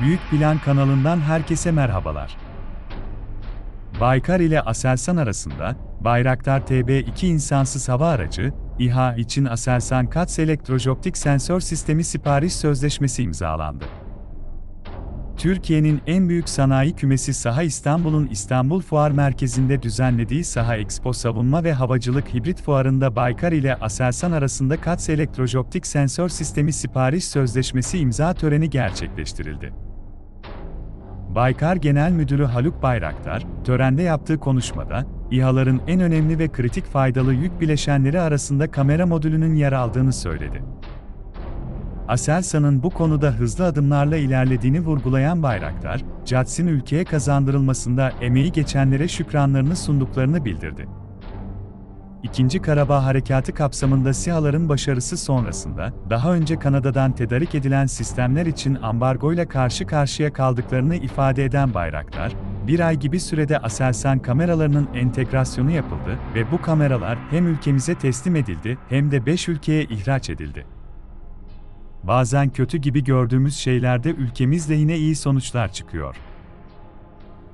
Büyük Plan kanalından herkese merhabalar. Baykar ile Aselsan arasında, Bayraktar TB2 insansız hava aracı, İHA için Aselsan CATS elektrojoptik sensör sistemi sipariş sözleşmesi imzalandı. Türkiye'nin en büyük sanayi kümesi Saha İstanbul'un İstanbul Fuar Merkezi'nde düzenlediği Saha Expo Savunma ve Havacılık Hibrit Fuarı'nda Baykar ile Aselsan arasında CATS elektrojoptik sensör sistemi sipariş sözleşmesi imza töreni gerçekleştirildi. Baykar Genel Müdürü Haluk Bayraktar, törende yaptığı konuşmada, İHA'ların en önemli ve kritik faydalı yük bileşenleri arasında kamera modülünün yer aldığını söyledi. Aselsan'ın bu konuda hızlı adımlarla ilerlediğini vurgulayan Bayraktar, CATS'in ülkeye kazandırılmasında emeği geçenlere şükranlarını sunduklarını bildirdi. İkinci Karabağ Harekatı kapsamında SİHA'ların başarısı sonrasında, daha önce Kanada'dan tedarik edilen sistemler için ambargoyla karşı karşıya kaldıklarını ifade eden Bayraktar, bir ay gibi sürede Aselsan kameralarının entegrasyonu yapıldı ve bu kameralar hem ülkemize teslim edildi hem de 5 ülkeye ihraç edildi. Bazen kötü gibi gördüğümüz şeylerde ülkemizle yine iyi sonuçlar çıkıyor.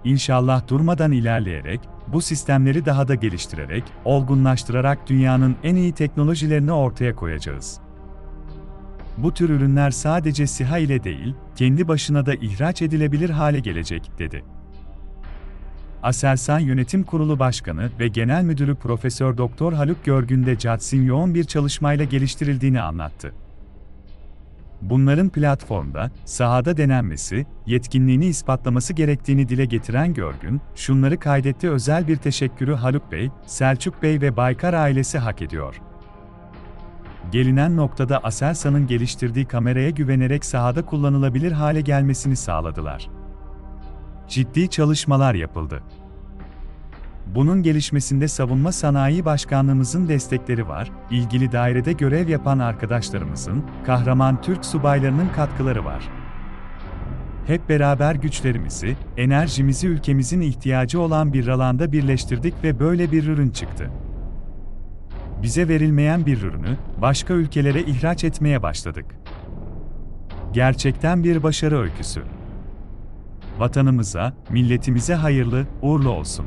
İnşallah durmadan ilerleyerek, bu sistemleri daha da geliştirerek, olgunlaştırarak dünyanın en iyi teknolojilerini ortaya koyacağız. Bu tür ürünler sadece SİHA ile değil, kendi başına da ihraç edilebilir hale gelecek, dedi. Aselsan Yönetim Kurulu Başkanı ve Genel Müdürü Profesör Doktor Haluk Görgün de CATS'in yoğun bir çalışmayla geliştirildiğini anlattı. Bunların platformda, sahada denenmesi, yetkinliğini ispatlaması gerektiğini dile getiren Görgün, şunları kaydetti özel bir teşekkürü Haluk Bey, Selçuk Bey ve Baykar ailesi hak ediyor. Gelinen noktada Aselsan'ın geliştirdiği kameraya güvenerek sahada kullanılabilir hale gelmesini sağladılar. Ciddi çalışmalar yapıldı. Bunun gelişmesinde Savunma Sanayi Başkanlığımızın destekleri var, ilgili dairede görev yapan arkadaşlarımızın, kahraman Türk subaylarının katkıları var. Hep beraber güçlerimizi, enerjimizi ülkemizin ihtiyacı olan bir alanda birleştirdik ve böyle bir ürün çıktı. Bize verilmeyen bir ürünü, başka ülkelere ihraç etmeye başladık. Gerçekten bir başarı öyküsü. Vatanımıza, milletimize hayırlı, uğurlu olsun